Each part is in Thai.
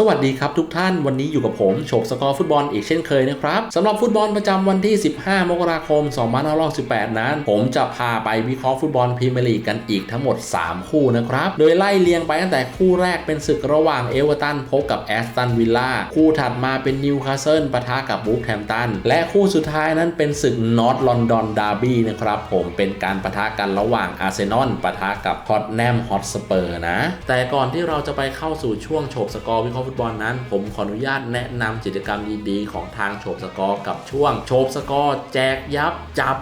สวัสดีครับทุกท่านวันนี้อยู่กับผมโฉบสกอร์ฟุตบอลอีกเช่นเคยนะครับสำหรับฟุตบอลประจำวันที่ 15 มกราคม 2518 นั้น ผมจะพาไปวิเคราะห์ฟุตบอลพรีเมียร์ลีกกันอีกทั้งหมด 3 คู่นะครับ โดยไล่เรียงไปตั้งแต่คู่แรกเป็นศึกระหว่างเอเวอร์ตันพบกับแอสตันวิลล่าคู่ถัดมาเป็นนิวคาสเซิลปะทะกับบูฟแฮมตันและคู่สุดท้ายนั้นเป็นศึกนอตลอนดอนดาร์บี้นะครับผมเป็นการปะทะกันระหว่างอาร์เซนอลปะทะกับฮอตแนมฮอตสเปอร์นะแต่ก่อนที่เราจะไปเข้าสู่ช่วงโฉบสกอร์วิเคราะห์ฟุตบอลนั้น ผมขออนุญาตแนะนำกิจกรรมดีๆ ของทางโฉบสกอร์กับช่วงโฉบสกอร์แจกยับจับ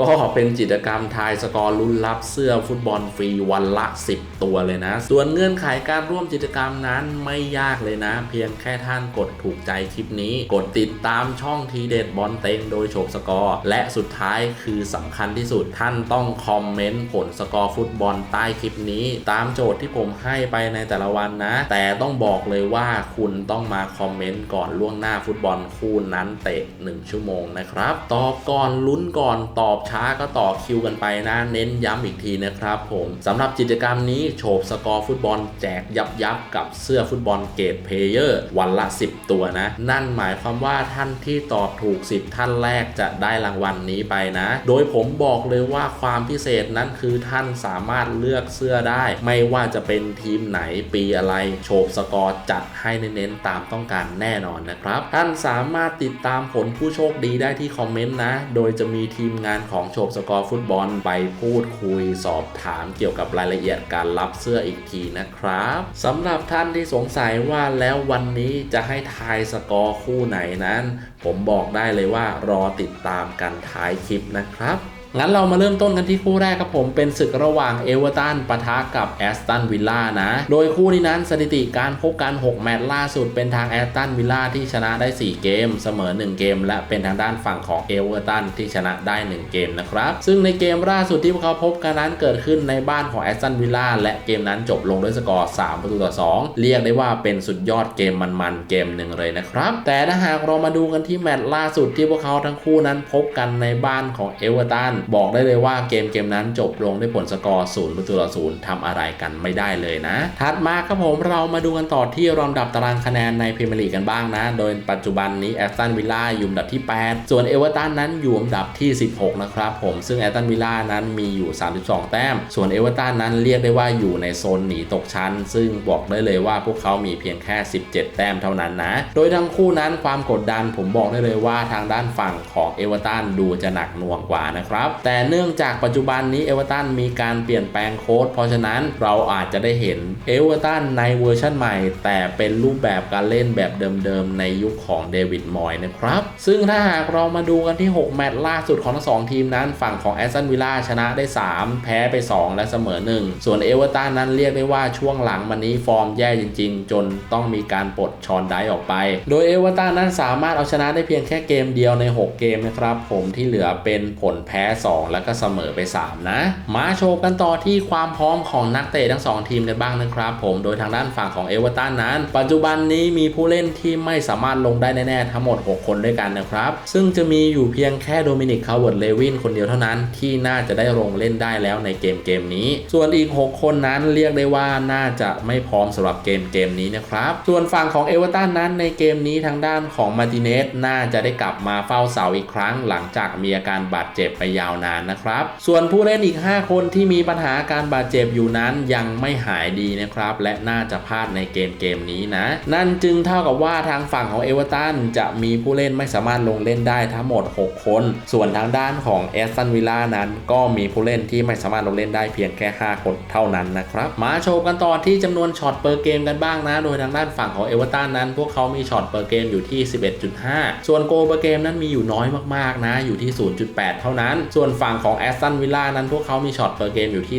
ก็เป็นกิจกรรมทายสกอร์ลุ้นรับเสื้อฟุตบอลฟรีวันละ 10 ตัวเลยนะ ส่วนเงื่อนไขการร่วมกิจกรรมนั้นไม่ยากเลยนะ เพียงแค่ท่านกดถูกใจคลิปนี้ กดติดตามช่องทีเด็ดบอลเต็งโดยโฉบสกอร์ และสุดท้ายคือสำคัญที่สุดท่านต้องคอมเมนต์ผลสกอร์ฟุตบอลใต้คลิปนี้ ตามโจทย์ที่ผมให้ไปในแต่ละวันนะ แต่ต้องบอกอกเลยว่าคุณต้องมาคอมเมนต์ก่อนล่วงหน้าฟุตบอลคู่นั้นเตะ 1 ชั่วโมงนะครับ ตอบก่อนลุ้นก่อนตอบช้าก็ต่อคิวกันไปนะ เน้นย้ำอีกทีนะครับผมสำหรับกิจกรรมนี้โฉบสกอร์ฟุตบอลแจกยับยับกับเสื้อฟุตบอลเกรดเพลเยอร์วันละ 10 ตัวนะ นั่นหมายความว่าท่านที่ตอบถูก 10 ท่านแรกจะได้รางวัลนนี้ไปนะ โดยผมบอกเลยว่าความพิเศษนั้นคือท่านสามารถเลือกเสื้อได้ ไม่ว่าจะเป็นทีมไหนปีอะไรโฉบสกอร์จัดให้เน้นๆตามต้องการแน่นอนนะครับ ท่านสามารถติดตามผลผู้โชคดีได้ที่คอมเมนต์นะ โดยจะมีทีมงานของโฉบสกอร์ฟุตบอลไปพูดคุยสอบถามเกี่ยวกับรายละเอียดการรับเสื้ออีกทีนะครับสำหรับท่านที่สงสัยว่าแล้ววันนี้จะให้ทายสกอร์คู่ไหนนั้น ผมบอกได้เลยว่ารอติดตามกันท้ายคลิปนะครับ งั้นเรามาเริ่มต้นกันที่คู่แรกครับผมเป็นศึกระหว่างเอเวอร์ตันปะทะกับแอสตันวิลล่านะ โดยคู่นี้นั้นสถิติการพบกัน 6 แมตช์ล่าสุดเป็นทางแอสตันวิลล่าที่ชนะได้ 4 เกม เสมอ 1 เกม และเป็นทางด้านฝั่งของเอเวอร์ตันที่ชนะได้ 1 เกมนะครับ ซึ่งในเกมล่าสุดที่พวกเขาพบกันนั้นเกิดขึ้นในบ้านของแอสตันวิลล่าและเกมนั้นจบลงด้วยสกอร์ 3 ประตูต่อ 2 เรียกได้ว่าเป็นสุดยอดเกมมันๆเกมหนึ่งเลยนะครับ แต่ถ้าหากเรามาดูกันที่แมตช์ล่าสุดที่พวกเขาทั้งคู่นั้นพบกันในบ้านของเอเวอร์ตันบอกได้เลยว่าเกมเกมนั้นจบลงด้วยผลสกอร์0ประตูต่อ0ทำอะไรกันไม่ได้เลยนะ ถัดมาครับผมเรามาดูกันต่อที่ลำดับตารางคะแนนในพรีเมียร์ลีกกันบ้างนะ โดยปัจจุบันนี้แอสตันวิลล่าอยู่อันดับที่ 8 ส่วนเอเวอร์ตันนั้นอยู่อันดับที่ 16 นะครับผมซึ่งแอสตันวิลล่านั้นมีอยู่ 32 แต้ม ส่วนเอเวอร์ตันนั้นเรียกได้ว่าอยู่ในโซนหนีตกชั้น ซึ่งบอกได้เลยว่าพวกเขามีเพียงแค่ 17 แต้มเท่านั้นนะ โดยทั้งคู่นั้นความกดดันผมบอกได้เลยว่าทางด้านฝั่งของเอเวอร์ตันดูจะหนักหน่วงกว่านะครับแต่เนื่องจากปัจจุบันนี้เอเวอร์ตันมีการเปลี่ยนแปลงโค้ดเพราะฉะนั้นเราอาจจะได้เห็นเอเวอร์ตันในเวอร์ชันใหม่ แต่เป็นรูปแบบการเล่นแบบเดิมๆ ในยุคของเดวิดมอยนะครับ ซึ่งถ้าหากเรามาดูกันที่ 6 แมตช์ล่าสุดของทั้งสองทีมนั้น ฝั่งของแอสตันวิลล่าชนะได้ 3 แพ้ไป 2 และเสมอ 1 ส่วนเอเวอร์ตันนั้นเรียกได้ว่าช่วงหลังมันนี้ฟอร์มแย่จริง ๆ จนต้องมีการปลดชอนไดออกไป โดยเอเวอร์ตันนั้นสามารถเอาชนะได้เพียงแค่เกมเดียวใน 6 เกมนะครับผมที่เหลือเป็นผลแพ้2 แล้วก็เสมอไป 3 นะ มาโชว์กันต่อที่ความพร้อมของนักเตะทั้ง 2 ทีมกันบ้างนะครับผมโดยทางด้านฝั่งของเอเวอร์ตันนั้น ปัจจุบันนี้มีผู้เล่นที่ไม่สามารถลงได้แน่ๆทั้งหมด 6 คนด้วยกันนะครับ ซึ่งจะมีอยู่เพียงแค่โดมินิกคาร์เวิร์ดเลวินคนเดียวเท่านั้นที่น่าจะได้ลงเล่นได้แล้วในเกมเกมนี้ ส่วนอีก 6 คนนั้นเรียกได้ว่าน่าจะไม่พร้อมสำหรับเกมเกมนี้นะครับส่วนฝั่งของเอเวอร์ตันนั้นในเกมนี้ทางด้านของมาติเนสน่าจะได้กลับมาเฝ้าเสาอีกครั้ง หลังจากมีอาการบาดเจ็บไปยาวนานนะครับ ส่วนผู้เล่นอีก 5 คนที่มีปัญหาการบาดเจ็บอยู่นั้นยังไม่หายดีนะครับ และน่าจะพลาดในเกมเกมนี้นะ นั่นจึงเท่ากับว่าทางฝั่งของเอเวอร์ตันจะมีผู้เล่นไม่สามารถลงเล่นได้ทั้งหมด 6 คน ส่วนทางด้านของแอสตันวิลล่านั้น ก็มีผู้เล่นที่ไม่สามารถลงเล่นได้เพียงแค่ 5 คนเท่านั้นนะครับ มาโชว์กันต่อที่จำนวนช็อตเปอร์เกมกันบ้างนะ โดยทางด้านฝั่งของเอเวอร์ตันนั้น พวกเขามีช็อตเปอร์เกมอยู่ที่ 11.5 ส่วนโกเปอร์เกมนั้นมีอยู่น้อยมากๆนะ อยู่ที่ 0.8 เท่านั้นส่วนฝั่งของแอสตันวิลล่านั้นพวกเขามีช็อตเปอร์เกมอยู่ที่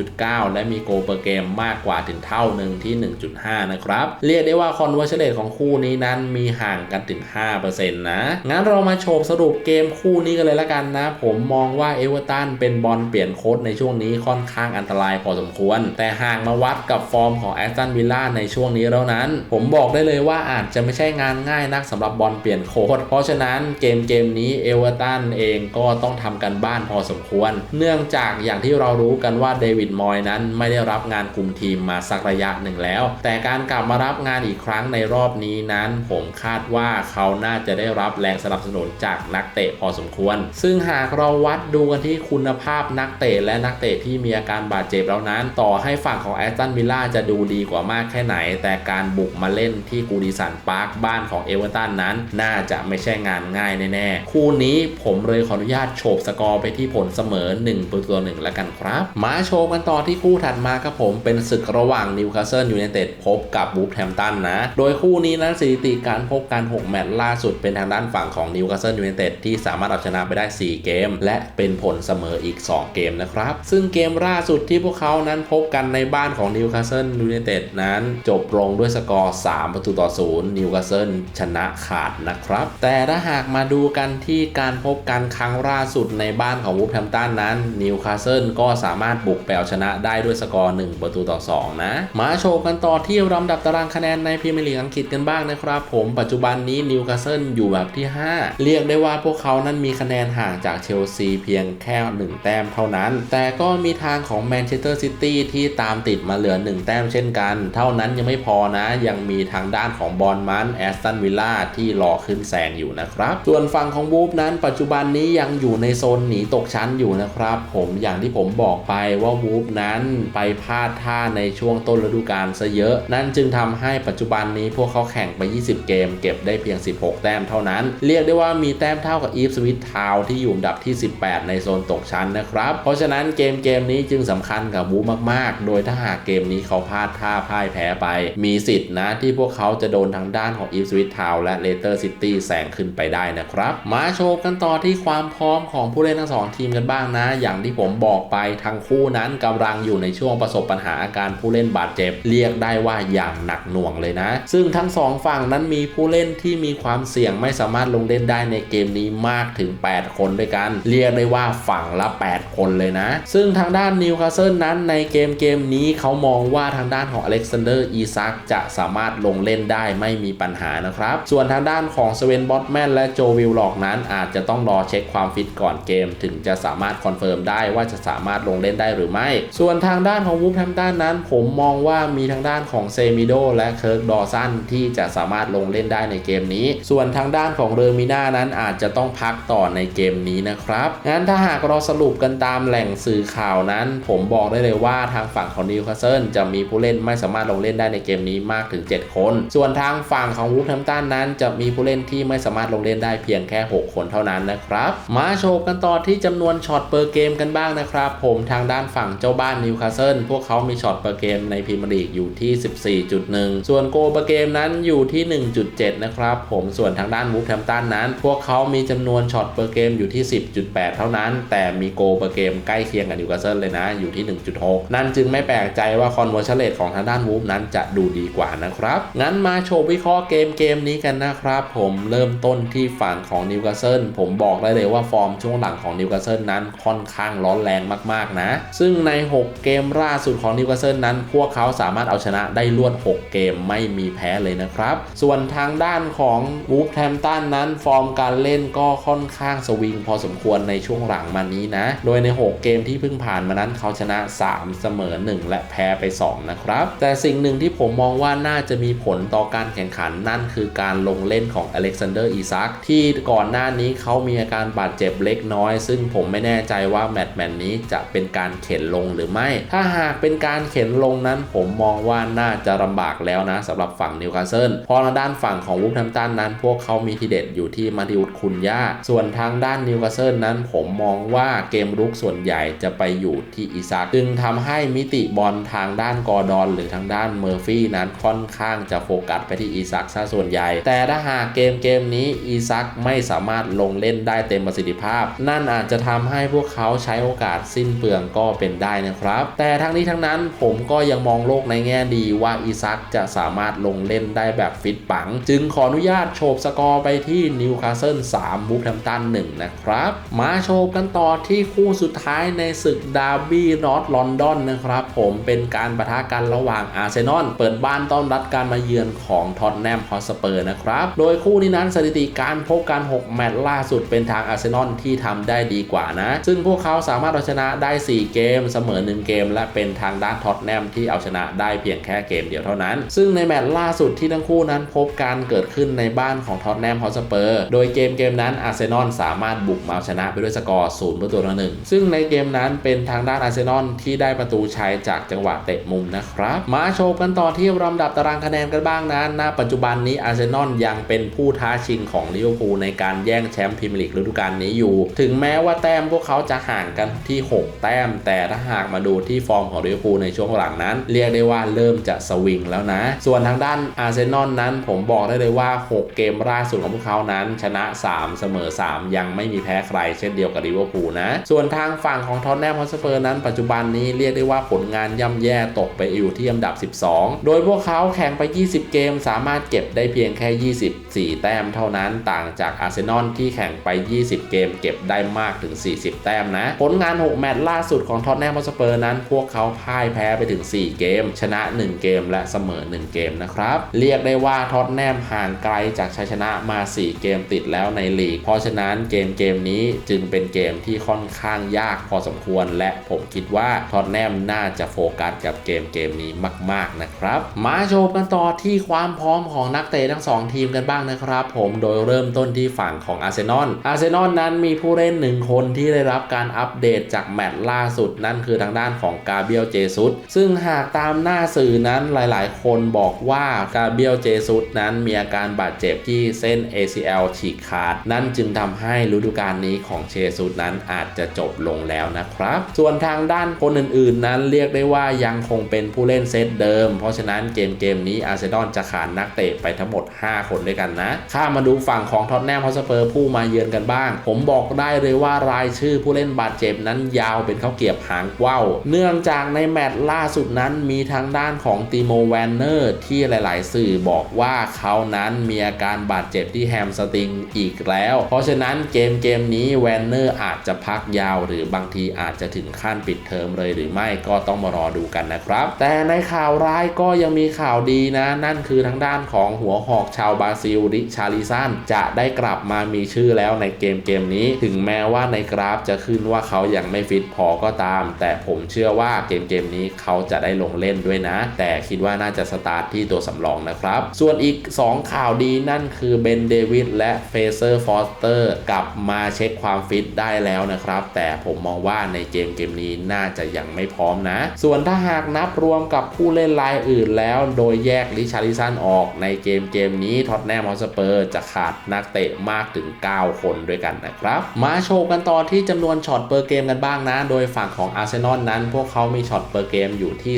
12.9 และมีโกเปอร์เกมมากกว่าถึงเท่าหนึ่งที่ 1.5 นะครับ เรียกได้ว่าคอนเวอร์เชเ e ของคู่นี้นั้นมีห่างกันถึง 5%นะ งั้นเรามาโชว์สรุปเกมคู่นี้กันเลยละกันนะ ผมมองว่าเอเวอร์ตันเป็นบอลเปลี่ยนโค้ดในช่วงนี้ค่อนข้างอันตรายพอสมควร แต่หากมาวัดกับฟอร์มของแอสตันวิลล่าในช่วงนี้แล้วนั้น ผมบอกได้เลยว่าอาจจะไม่ใช่งานง่ายนักสำหรับบอลเปลี่ยนโค้ดเพราะฉะนั้นเกมเกมนี้เอเวอร์ตันเองก็ต้องทำกันบ้านพอสมควร เนื่องจากอย่างที่เรารู้กันว่าเดวิดมอยนั้นไม่ได้รับงานกลุ่มทีมมาสักระยะหนึ่งแล้ว แต่การกลับมารับงานอีกครั้งในรอบนี้นั้น ผมคาดว่าเขาน่าจะได้รับแรงสนับสนุนจากนักเตะพอสมควร ซึ่งหากเราวัดดูกันที่คุณภาพนักเตะและนักเตะที่มีอาการบาดเจ็บแล้วนั้น ต่อให้ฝั่งของแอสตันวิลล่าจะดูดีกว่ามากแค่ไหน แต่การบุกมาเล่นที่กูดิสันพาร์คบ้านของเอเวอร์ตันนั้น น่าจะไม่ใช่งานง่ายแน่ๆคู่นี้ผมเลยขออนุญาตโฉบสกอร์ไปที่ผลเสมอ1ประตูต่อหนึ่งแล้วกันครับมาโชว์กันต่อที่คู่ถัดมาครับผมเป็นศึกระหว่างนิวคาสเซิลยูไนเต็ดพบกับบูฟแฮมตันนะ โดยคู่นี้นั้นสถิติการพบกัน 6 แมตช์ล่าสุดเป็นทางด้านฝั่งของนิวคาสเซิลยูไนเต็ดที่สามารถเอาชนะไปได้ 4 เกม และเป็นผลเสมออีก 2 เกมนะครับ ซึ่งเกมล่าสุดที่พวกเขานั้นพบกันในบ้านของนิวคาสเซิลยูไนเต็ดนั้นจบลงด้วยสกอร์ 3 ประตูต่อ 0 นิวคาสเซิลชนะขาดนะครับ แต่ถ้าหากมาดูกันที่การพบกันครั้งล่าสุดในบ้านของวูฟแฮมตันนั้นนิวคาสเซิลก็สามารถบุกไปเอาชนะได้ด้วยสกอร์ 1 ประตูต่อ 2 นะ มาโชว์กันต่อที่ลำดับตารางคะแนนในพรีเมียร์ลีกอังกฤษกันบ้างนะครับผมปัจจุบันนี้นิวคาสเซิลอยู่แบบที่ 5 เรียกได้ว่าพวกเขานั้นมีคะแนนห่างจากเชลซีเพียงแค่ 1 แต้มเท่านั้น แต่ก็มีทางของแมนเชสเตอร์ซิตี้ที่ตามติดมาเหลือ 1 แต้มเช่นกัน เท่านั้นยังไม่พอนะยังมีทางด้านของบอลมันแอสตันวิลล่าที่รอขึ้นแซงอยู่นะครับส่วนฝั่งของวูฟนั้นปัจจุบันนี้ยังอยู่ในโซนหนีตกชั้นอยู่นะครับ ผมอย่างที่ผมบอกไปว่าวูฟนั้นไปพลาดท่าในช่วงต้นฤดูกาลซะเยอะ นั่นจึงทำให้ปัจจุบันนี้พวกเขาแข่งไป 20 เกม เก็บได้เพียง 16 แต้มเท่านั้น เรียกได้ว่ามีแต้มเท่ากับอีฟสวิตทาวที่อยู่อันดับที่ 18 ในโซนตกชั้นนะครับ เพราะฉะนั้นเกมเกมนี้จึงสำคัญกับวูฟมาก ๆ โดยถ้าหากเกมนี้เขาพลาดท่าพ่ายแพ้ไป มีสิทธินะที่พวกเขาจะโดนทางด้านของอีฟสวิตทาวและเลเตอร์ซิตี้แซงขึ้นไปได้นะครับ มาโชว์กันต่อที่ความพร้อมของผู้เล่นทั้งสองทีมกันบ้างนะ อย่างที่ผมบอกไปทั้งคู่นั้นกำลังอยู่ในช่วงประสบปัญหาอาการผู้เล่นบาดเจ็บ เรียกได้ว่าอย่างหนักหน่วงเลยนะ ซึ่งทั้งสองฝั่งนั้นมีผู้เล่นที่มีความเสี่ยงไม่สามารถลงเล่นได้ในเกมนี้มากถึง 8 คนด้วยกัน เรียกได้ว่าฝั่งละ 8 คนเลยนะ ซึ่งทางด้านนิวคาสเซิลนั้นในเกมเกมนี้เขามองว่าทางด้านของอเล็กซานเดอร์อีซักจะสามารถลงเล่นได้ไม่มีปัญหานะครับ ส่วนทางด้านของสเวนบอตแมนและโจวิลล็อกนั้นอาจจะต้องรอเช็คความฟิตก่อนเกมถึงจะสามารถคอนเฟิร์มได้ว่าจะสามารถลงเล่นได้หรือไม่ ส่วนทางด้านของวูฟแฮมตันนั้น ผมมองว่ามีทางด้านของเซมิโดและเคิร์กดอสันที่จะสามารถลงเล่นได้ในเกมนี้ ส่วนทางด้านของเรอร์มิน่านั้นอาจจะต้องพักต่อในเกมนี้นะครับงั้นถ้าหากเราสรุปกันตามแหล่งสื่อข่าวนั้น ผมบอกได้เลยว่าทางฝั่งของนิวคาสเซิลจะมีผู้เล่นไม่สามารถลงเล่นได้ในเกมนี้มากถึง 7 คน ส่วนทางฝั่งของวูฟแฮมตันนั้น จะมีผู้เล่นที่ไม่สามารถลงเล่นได้เพียงแค่ 6 คนเท่านั้นนะครับ มาโชว์กันต่อต่อที่จำนวนช็อตเปอร์เกมกันบ้างนะครับผมทางด้านฝั่งเจ้าบ้านนิวคาสเซิลพวกเขามีช็อตเปอร์เกมในพรีเมียร์ลีกอยู่ที่ 14.1 ส่วนโกเปอร์เกมนั้นอยู่ที่ 1.7 นะครับผมส่วนทางด้านวูฟแฮมตันนั้น พวกเขามีจำนวนช็อตเปอร์เกมอยู่ที่ 10.8 เท่านั้น แต่มีโกเปอร์เกมใกล้เคียงกับนิวคาสเซิลเลยนะอยู่ที่ 1.6 นั่นจึงไม่แปลกใจว่าคอนเวอร์ชันเรทของทางด้านวูฟนั้นจะดูดีกว่านะครับ งั้นมาโชว์วิเคราะห์เกมเกมนี้กันนะครับ ผมเริ่มต้นที่ฝั่งของนิวคาสเซิลผมบอกได้เลยว่าฟอร์มช่วงหลังของนิวคาสเซิลนั้นค่อนข้างร้อนแรงมากๆนะ ซึ่งใน 6 เกมล่าสุดของนิวคาสเซิลนั้น พวกเขาสามารถเอาชนะได้รวด 6 เกมไม่มีแพ้เลยนะครับ ส่วนทางด้านของวูฟแฮมตันนั้นฟอร์มการเล่นก็ค่อนข้างสวิงพอสมควรในช่วงหลังมานี้นะ โดยใน 6 เกมที่เพิ่งผ่านมานั้นเขาชนะ 3 เสมอ 1 และแพ้ไป 2 นะครับ แต่สิ่งหนึ่งที่ผมมองว่าน่าจะมีผลต่อการแข่งขันนั่นคือการลงเล่นของอเล็กซานเดอร์อีซักที่ก่อนหน้านี้เขามีอาการบาดเจ็บเล็กน้อยซึ่งผมไม่แน่ใจว่าแมตช์แมนนี้จะเป็นการเข็นลงหรือไม่ ถ้าหากเป็นการเข็นลงนั้น ผมมองว่าน่าจะลำบากแล้วนะสำหรับฝั่งนิวคาสเซิลเพราะทางด้านฝั่งของวูฟแฮมตันนั้น พวกเขามีทีเด็ดอยู่ที่มาดิอุดคุณย่า ส่วนทางด้านนิวคาสเซิลนั้น ผมมองว่าเกมรุกส่วนใหญ่จะไปอยู่ที่อีซักจึงทำให้มิติบอลทางด้านกอร์ดอน หรือทางด้านเมอร์ฟี่นั้นค่อนข้างจะโฟกัสไปที่อีซักซะส่วนใหญ่ แต่ถ้าหากเกมเกมนี้อีซักไม่สามารถลงเล่นได้เต็มประสิทธิภาพ นนอาจจะทำให้พวกเขาใช้โอกาสสิ้นเปลืองก็เป็นได้นะครับ แต่ทั้งนี้ทั้งนั้นผมก็ยังมองโลกในแง่ดีว่าอีซักจะสามารถลงเล่นได้แบบฟิตปัง จึงขออนุญาตโฉบสกอร์ไปที่นิวคาสเซิล3บูฟแฮมตัน1นะครับ มาโชว์กันต่อที่คู่สุดท้ายในศึกดาร์บี้นอตลอนดอนนะครับผมเป็นการประทะกันระหว่างอาร์เซนอลเปิดบ้านต้อนรับการมาเยือนของท็อตแนมฮอสเปอร์นะครับ โดยคู่นี้นั้นสถิติการพบกัน6แมตช์ล่าสุดเป็นทางอาร์เซนอลที่ทำได้ดีกว่านะ ซึ่งพวกเขาสามารถเอาชนะได้ 4 เกม เสมอ 1 เกม และเป็นทางด้านท็อตแนมที่เอาชนะได้เพียงแค่เกมเดียวเท่านั้น ซึ่งในแมตช์ล่าสุดที่ทั้งคู่นั้นพบการเกิดขึ้นในบ้านของท็อตแนมฮอสเปอร์โดยเกมเกมนั้นอาร์เซนอลสามารถบุกมาเอาชนะไปด้วยสกอร์0ประตูต่อหนึ่งซึ่งในเกมนั้นเป็นทางด้านอาร์เซนอลที่ได้ประตูชัยจากจังหวะเตะมุมนะครับ มาโชว์กันต่อที่ลำดับตารางคะแนนกันบ้างนะณปัจจุบันนี้อาร์เซนอลยังเป็นผู้ท้าชิงของลิเวอร์พูลในการแย่งแชมป์พรีเมียร์ลีกฤดูกาลนี้อยู่ ถึงแม้ว่าแต้มพวกเขาจะห่างกันที่ 6 แต้ม แต่ถ้าหากมาดูที่ฟอร์มของลิเวอร์พูลในช่วงหลังนั้น เรียกได้ว่าเริ่มจะสวิงแล้วนะ ส่วนทางด้านอาร์เซนอลนั้นผมบอกได้เลยว่า 6 เกมล่าสุดของพวกเขานั้น ชนะ 3 เสมอ 3 ยังไม่มีแพ้ใครเช่นเดียวกับลิเวอร์พูลนะ ส่วนทางฝั่งของทอนแนมฮอสเปอร์นั้นปัจจุบันนี้เรียกได้ว่าผลงานย่ำแย่ตกไปอยู่ที่อันดับ 12 โดยพวกเขาแข่งไป 20 เกม สามารถเก็บได้เพียงแค่ 24 แต้มเท่านั้น ต่างจากอาร์เซนอลที่แข่งไป 20 เกมเก็บได้มากถึง 40 แต้มนะ ผลงาน 6 แมตช์ล่าสุดของท็อตแนมสเปอร์นั้น พวกเขาพ่ายแพ้ไปถึง 4 เกม ชนะ 1 เกมและเสมอ 1 เกมนะครับ เรียกได้ว่าท็อตแนมห่างไกลจากชัยชนะมา 4 เกมติดแล้วในลีก เพราะฉะนั้นเกมเกมนี้จึงเป็นเกมที่ค่อนข้างยากพอสมควร และผมคิดว่าท็อตแนมน่าจะโฟกัสกับเกมเกมนี้มาก ๆ นะครับ มาโชว์กันต่อที่ความพร้อมของนักเตะทั้ง 2 ทีมกันบ้างนะครับ ผมโดยเริ่มต้นที่ฝั่งของอาร์เซนอลอาร์เซนอลนั้นมีผู้เล่นนหนึ่งคนที่ได้รับการอัปเดตจากแมตช์ล่าสุดนั่นคือทางด้านของกาเบียลเจซุสซึ่งหากตามหน้าสื่อนั้นหลายๆ คนบอกว่ากาเบียลเจซุสนั้นมีอาการบาดเจ็บที่เส้น ACL ฉีกขาด นั่นจึงทำให้ฤดูกาลนี้ของเจซุสนั้นอาจจะจบลงแล้วนะครับ ส่วนทางด้านคนอื่น ๆ นั้นเรียกได้ว่ายังคงเป็นผู้เล่นเซตเดิม เพราะฉะนั้นเกมเกมนี้อาร์เซนอลจะขาดนักเตะไปทั้งหมด 5 คนด้วยกันนะ ข้ามาดูฝั่งของท็อตแนมฮอสเปอร์ผู้มาเยือนกันบ้าง ผมบอกได้เลยว่ารายชื่อผู้เล่นบาดเจ็บนั้นยาวเป็นข้าวเกียบหางว่าวเนื่องจากในแมตช์ล่าสุดนั้นมีทางด้านของติโมแวนเนอร์ที่หลาย ๆ สื่อบอกว่าเขานั้นมีอาการบาดเจ็บที่แฮมสตริงอีกแล้ว เพราะฉะนั้นเกมเกมนี้แวนเนอร์อาจจะพักยาว หรือบางทีอาจจะถึงขั้นปิดเทอมเลยหรือไม่ก็ต้องมารอดูกันนะครับ แต่ในข่าวร้ายก็ยังมีข่าวดีนะ นั่นคือทางด้านของหัวหอกชาวบราซิลริชาริซันจะได้กลับมามีชื่อแล้วในเกมเกมนี้ถึงแแม้ว่าในกราฟจะขึ้นว่าเขายังไม่ฟิตพอก็ตาม แต่ผมเชื่อว่าเกมเกมนี้เขาจะได้ลงเล่นด้วยนะ แต่คิดว่าน่าจะสตาร์ทที่ตัวสำรองนะครับ ส่วนอีก 2 ข่าวดีนั่นคือเบนเดวิดและเฟเซอร์ฟอสเตอร์กลับมาเช็คความฟิตได้แล้วนะครับ แต่ผมมองว่าในเกมเกมนี้น่าจะยังไม่พร้อมนะ ส่วนถ้าหากนับรวมกับผู้เล่นรายอื่นแล้ว โดยแยกลิชาริสันออกในเกมเกมนี้ท็อตแนมฮอสเปอร์จะขาดนักเตะมากถึง 9 คนด้วยกันนะครับมาโชว์กันต่อที่จำนวนช็อตเปอร์เกมกันบ้างนะ โดยฝั่งของอาร์เซนอลนั้น พวกเขามีช็อตเปอร์เกมอยู่ที่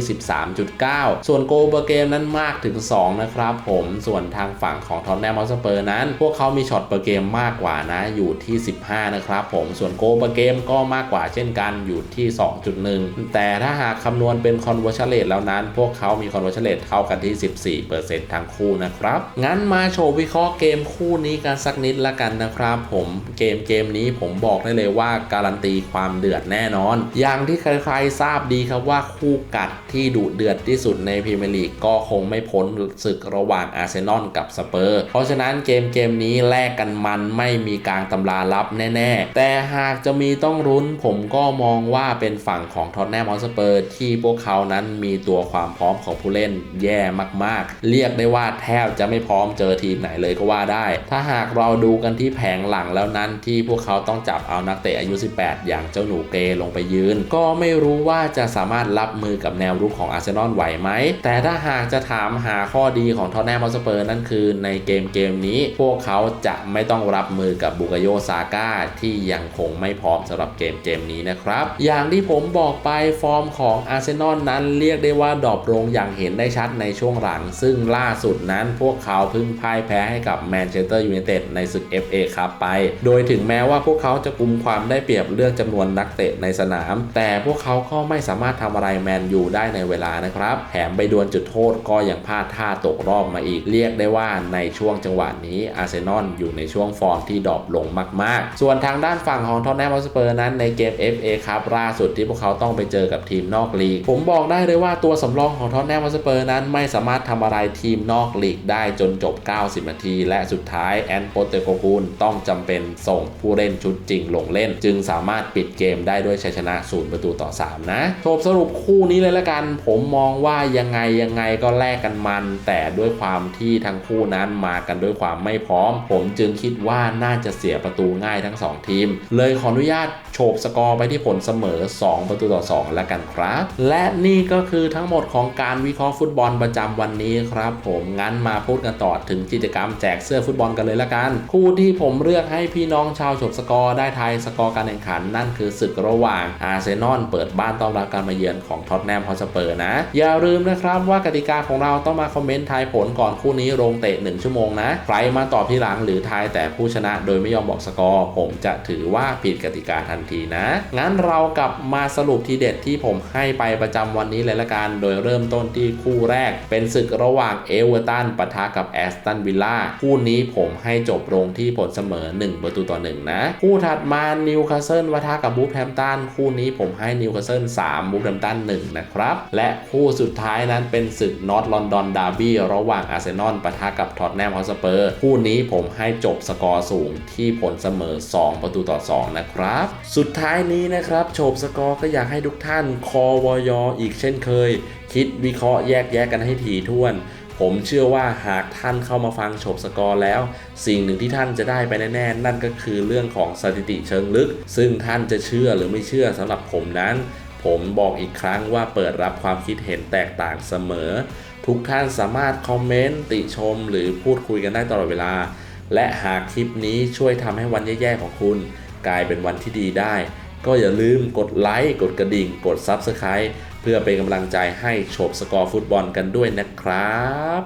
13.9 ส่วนโกเปอร์เกมนั้นมากถึง 2 นะครับผม ส่วนทางฝั่งของท็อตแนมฮอสเปอร์นั้น พวกเขามีช็อตเปอร์เกมมากกว่านะ อยู่ที่ 15 นะครับผม ส่วนโกเปอร์เกมก็มากกว่าเช่นกันอยู่ที่ 2.1 แต่ถ้าหากคำนวณเป็น conversion rate แล้วนั้น พวกเขามี conversion rate เท่ากันที่ 14%ทั้งคู่นะครับ งั้นมาโชว์วิเคราะห์เกมคู่นี้กันสักนิดละกันนะครับผม เกมเกมนี้ผผมบอกได้เลยว่าการันตีความเดือดแน่นอน อย่างที่ใครๆทราบดีครับว่าคู่กัดที่ดุเดือดที่สุดในพรีเมียร์ลีกก็คงไม่พ้นศึกระหว่างอาร์เซนอลกับสเปอร์ เพราะฉะนั้นเกมเกมนี้แลกกันมันไม่มีกลางตำราลับแน่ ๆ แต่หากจะมีต้องรุ้นผมก็มองว่าเป็นฝั่งของท็อตแนมฮอสเปอร์ที่พวกเขานั้นมีตัวความพร้อมของผู้เล่นแย่มากๆ เรียกได้ว่าแทบจะไม่พร้อมเจอทีมไหนเลยก็ว่าได้ ถ้าหากเราดูกันที่แผงหลังแล้วนั้นที่พวกเขาต้องจับเอานักเตะอายุ 18 อย่างเจ้าหนูเกลงไปยืน ก็ไม่รู้ว่าจะสามารถรับมือกับแนวรุกของอาร์เซนอลไหวไหม แต่ถ้าหากจะถามหาข้อดีของท็อตแนมฮอสเปอร์นั่นคือในเกมเกมนี้ พวกเขาจะไม่ต้องรับมือกับบุกโยซาก้าที่ยังคงไม่พร้อมสำหรับเกมเกมนี้นะครับ อย่างที่ผมบอกไปฟอร์มของอาร์เซนอลนั้นเรียกได้ว่าดรอปลงอย่างเห็นได้ชัดในช่วงหลัง ซึ่งล่าสุดนั้นพวกเขาเพิ่งพ่ายแพ้ให้กับแมนเชสเตอร์ยูไนเต็ดในศึก FA ครับไป โดยถึงแม้ว่าพวกเขาจะกุมความได้เปรียบเรื่องจำนวนนักเตะในสนาม แต่พวกเขาก็ไม่สามารถทำอะไรแมนยูได้ในเวลานะครับแถมไปดวลจุดโทษก็ยังพลาดท่าตกรอบมาอีก เรียกได้ว่าในช่วงจังหวะนี้อาร์เซนอลอยู่ในช่วงฟอร์มที่ดรอปลงมาก ๆ ส่วนทางด้านฝั่งของทอนแนมฮอสเปอร์นั้นในเกม FA ครับล่าสุดที่พวกเขาต้องไปเจอกับทีมนอกลีก ผมบอกได้เลยว่าตัวสำรองของทอนแนมฮอสเปอร์นั้นไม่สามารถทำอะไรทีมนอกลีกได้จนจบ 90 นาที และสุดท้ายแอนโปเตโกกูลต้องจำเป็นส่งผู้เล่นชุดชุดจริงลงเล่น จึงสามารถปิดเกมได้ด้วยชัยชนะ 0 ประตูต่อ 3 นะจบสรุปคู่นี้เลยละกัน ผมมองว่ายังไงยังไงก็แลกกันมัน แต่ด้วยความที่ทั้งคู่นั้นมากันด้วยความไม่พร้อม ผมจึงคิดว่าน่าจะเสียประตูง่ายทั้ง 2 ทีม เลยขออนุญาตโฉบสกอร์ไปที่ผลเสมอ 2 ประตูต่อ 2 แล้วกันครับ และนี่ก็คือทั้งหมดของการวิเคราะห์ฟุตบอลประจำวันนี้ครับผมงั้นมาพูดกันต่อถึงกิจกรรมแจกเสื้อฟุตบอลกันเลยละกัน คู่ที่ผมเลือกให้พี่น้องชาวโฉบสกอร์ได้ทายสกอร์การแข่งขัน นั่นคือศึกระหว่างอาร์เซนอลเปิดบ้านต้อนรับการมาเยือนของท็อตแนมฮอสเปอร์นะ อย่าลืมนะครับว่ากติกาของเราต้องมาคอมเมนต์ทายผลก่อนคู่นี้ลงเตะ 1 ชั่วโมงนะ ใครมาตอบที่หลังหรือทายแต่ผู้ชนะโดยไม่ยอมบอกสกอร์ ผมจะถือว่าผิดกติกาทันทีนะ งั้นเรากลับมาสรุปทีเด็ดที่ผมให้ไปประจำวันนี้เลยละกัน โดยเริ่มต้นที่คู่แรก เป็นศึกระหว่างเอเวอร์ตันปะทะกับแอสตันวิลล่า คู่นี้ผมให้จบลงที่ผลเสมอ 1 ประตูต่อ 1 นะ คูู่่ถัดมานิวคาสเซิลปะทะกับบูฟแฮมตันคู่นี้ผมให้นิวคาสเซิล3บูฟแฮมตัน1นะครับ และคู่สุดท้ายนั้นเป็นศึกนอตลอนดอนดาร์บี้ระหว่างอาร์เซนอลปะทะกับท็อตแนมฮอสเปอร์คู่นี้ผมให้จบสกอร์สูงที่ผลเสมอ 2 ประตูต่อ 2 นะครับ สุดท้ายนี้นะครับโฉบสกอร์ก็อยากให้ทุกท่านคอวอยอีกเช่นเคย คิดวิเคราะห์แยกแยะกันให้ถี่ถ้วน ผมเชื่อว่าหากท่านเข้ามาฟังโฉบสกอร์แล้ว สิ่งหนึ่งที่ท่านจะได้ไปแน่ๆนั่นก็คือเรื่องของสถิติเชิงลึก ซึ่งท่านจะเชื่อหรือไม่เชื่อสำหรับผมนั้น ผมบอกอีกครั้งว่าเปิดรับความคิดเห็นแตกต่างเสมอ ทุกท่านสามารถคอมเมนต์ติชมหรือพูดคุยกันได้ตลอดเวลา และหากคลิปนี้ช่วยทำให้วันแย่ๆของคุณ กลายเป็นวันที่ดีได้ ก็อย่าลืมกดไลค์กดกระดิ่ง กด Subscribe เพื่อเป็นกำลังใจให้โฉบสกอร์ฟุตบอลกันด้วยนะครับ